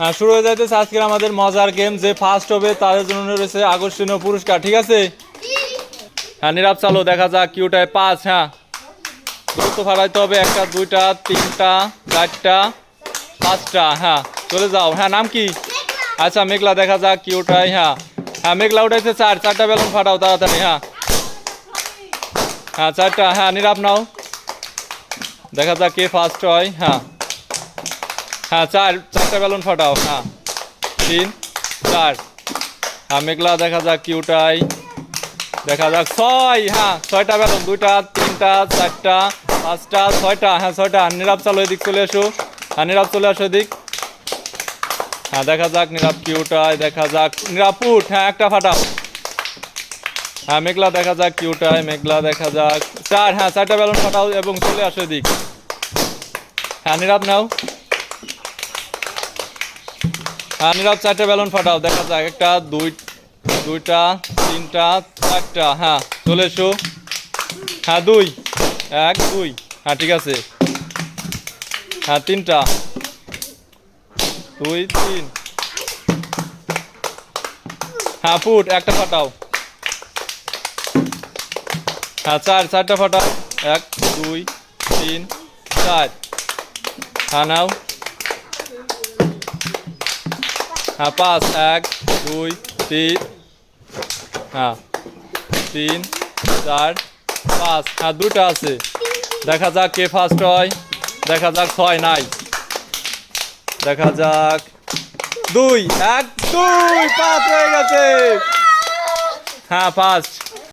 শুরু হয়ে যাইতেছে আজকের আমাদের মজার গেম যে ফার্স্ট হবে, তাদের জন্য রয়েছে আকর্ষণীয় পুরস্কার, ঠিক আছে? হ্যাঁ নিরাপ চালো, দেখা যাক কিউটায় পাঁচ হ্যাঁ। দ্রুত ফাড়াইতে হবে একটা, দুইটা, তিনটা, চারটা, পাঁচটা হ্যাঁ। চলে যাও হ্যাঁ নাম কি? আচ্ছা মেঘলা, দেখা যাক কিউটাই হ্যাঁ। হ্যাঁ মেঘলা উঠাইছে, চার, চারটা বেলুন ফাটাও তাড়াতাড়ি হ্যাঁ। হ্যাঁ চারটা হ্যাঁ নিরাপ নাও। দেখা যাক কে ফার্স্ট হয় হ্যাঁ। হ্যাঁ চার, চারটা বেলুন ফাটাও হ্যাঁ। তিন, চার। হ্যাঁ মেঘলা, দেখা যাক কিউটাই দেখা যাক, ছয় হ্যাঁ ছয়টা বেলুন দুইটা, তিনটা, চারটা, পাঁচটা, ছয়টা হ্যাঁ ছয়টা। নীরব, চালো এদিক চলে এসো হ্যাঁ নীরব, চলে আসো এদিক। হ্যাঁ দেখা যাক নীরব কিউটাই দেখা যাক। নিরাপুট হ্যাঁ একটা ফাটাও। হ্যাঁ মেঘলা, দেখা যাক কিউটাই মেঘলা, দেখা যাক। চার হ্যাঁ চারটা বেলুন ফাটাও এবং চলে আসো এদিক। হ্যাঁ নীরব, নাও। নীরব চারটে বেলুন ফাটাও, দেখা যাক, একটা, দুই, দুইটা, তিনটা, চারটা হ্যাঁ চলে এসো। হ্যাঁ দুই, এক, দুই হ্যাঁ ঠিক আছে। হ্যাঁ তিনটা। দুই, তিন। হ্যাঁ ফুট, একটা ফাটাও। হ্যাঁ চার, চারটা ফাটাও। এক, দুই, তিন, চার। হ্যাঁ নাও। হ্যাঁ পাঁচ, এক, দুই, তিন হ্যাঁ তিন, চার, পাঁচ হ্যাঁ দুটো আছে। দেখা যাক কে ফার্স্ট হয়, দেখা যাক ছয় নাই। দেখা যাক, দুই, এক, দুই, পাঁচ হয়ে গেছে। হ্যাঁ ফার্স্ট